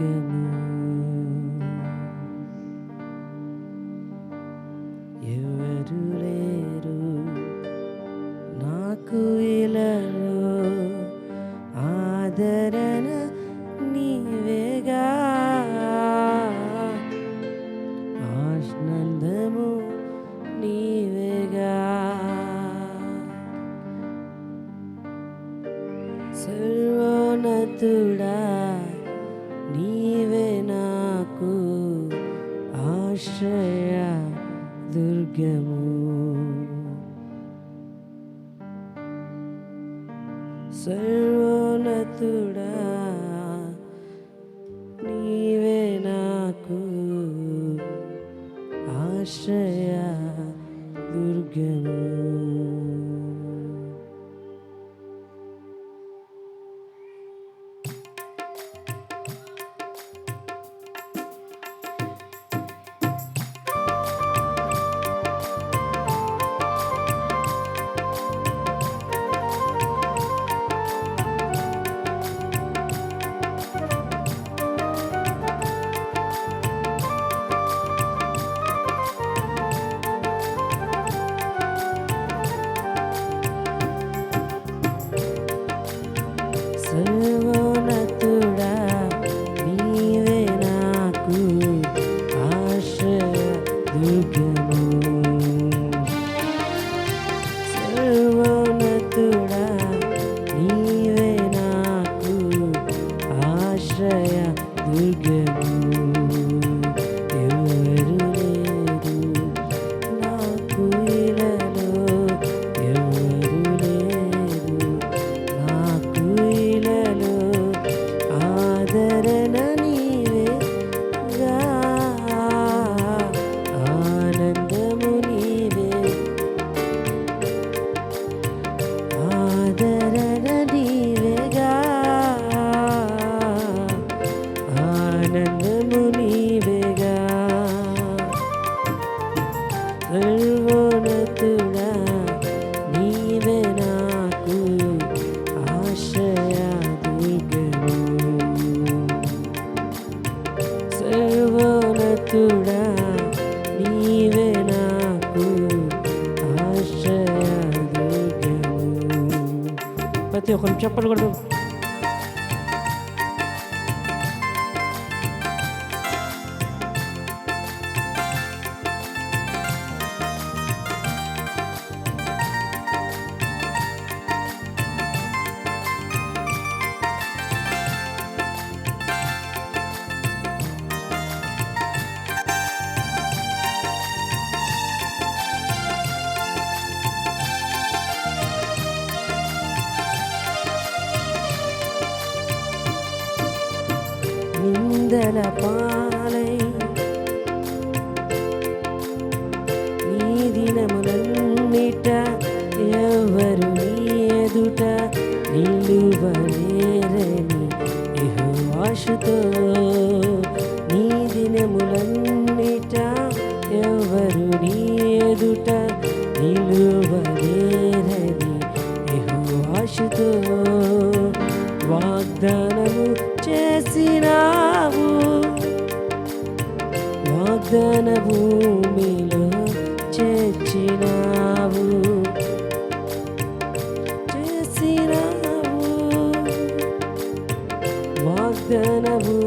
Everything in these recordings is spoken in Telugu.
again. karşıya bir gün 滚！滚！滚！శోధన పాలై నీ దినములన్నిట ఎవరు నీ ఎదుట నిలువలేరని ఇహు ఆశతో నీ దినములన్నిట ఎవరు నీ ఎదుట నిలువలేరని ఇహు ఆశతో వాగ్దానము చేసినావు. వాగ్దాన భూమిలో చేర్చినావు. చేసినావు. వాగ్దానము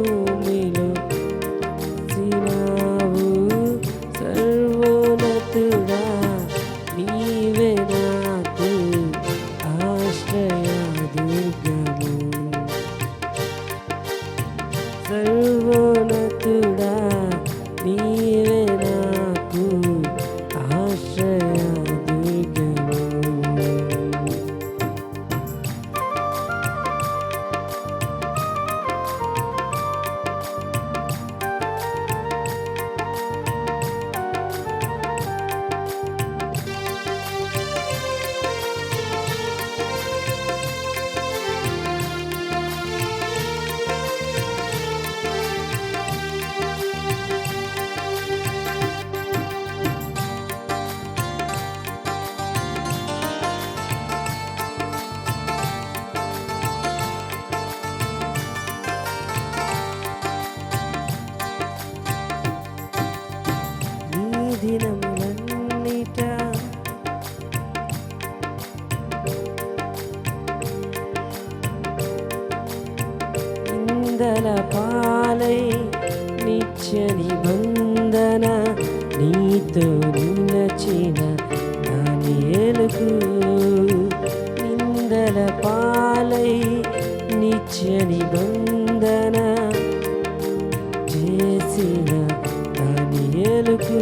దినములన్నిట ఇందల పాలై నిత్య నిబంధన నీతో నిలచిన నానేలకు ఇందల పాలై నిత్య నిబంధన చేసిన నానేలకు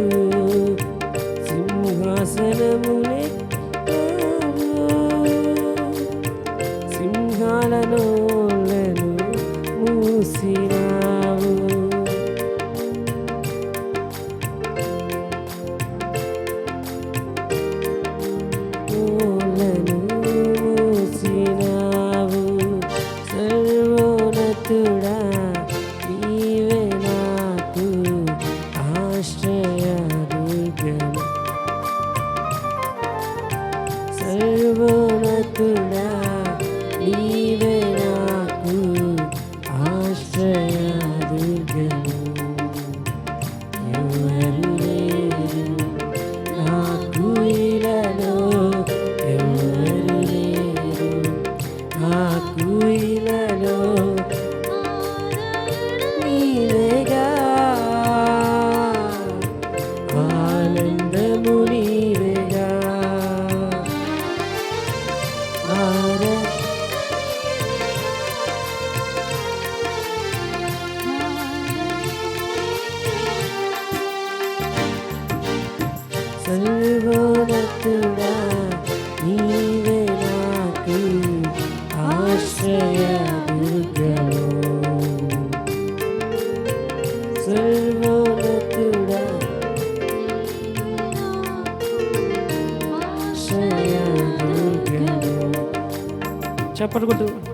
చెప్పడుకుంటూ నీతి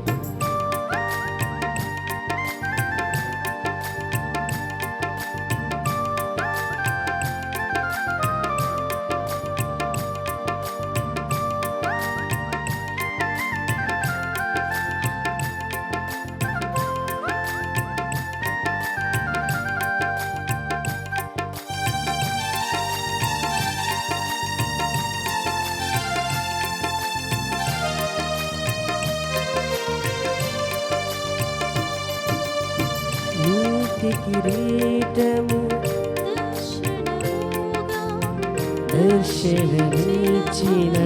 దర్శనమిచ్చిన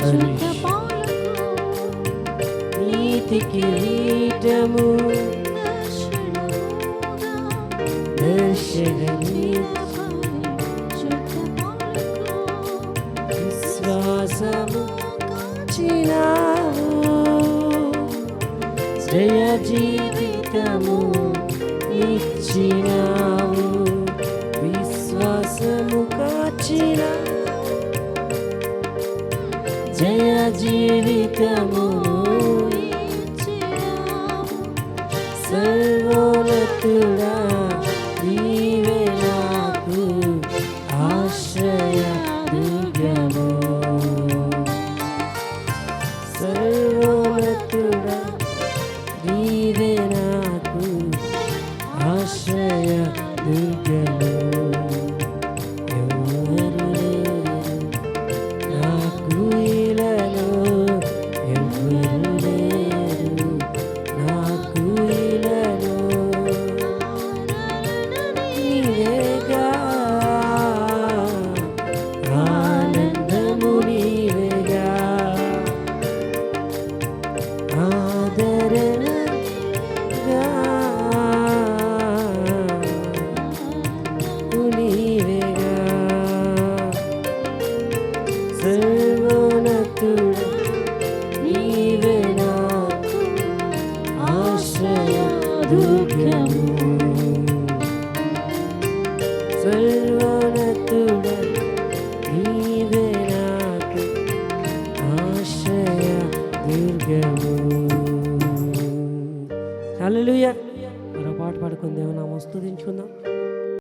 పరిశు నీతి కిరీటము విశ్వాసము చినావు జయ జీవితము ఇచ్చినావు విశ్వాసము కాచినా జయ జీవితము సర్వోన్నతుడా పాట పాడుకుందాం నా మస్తు దించుకుందాం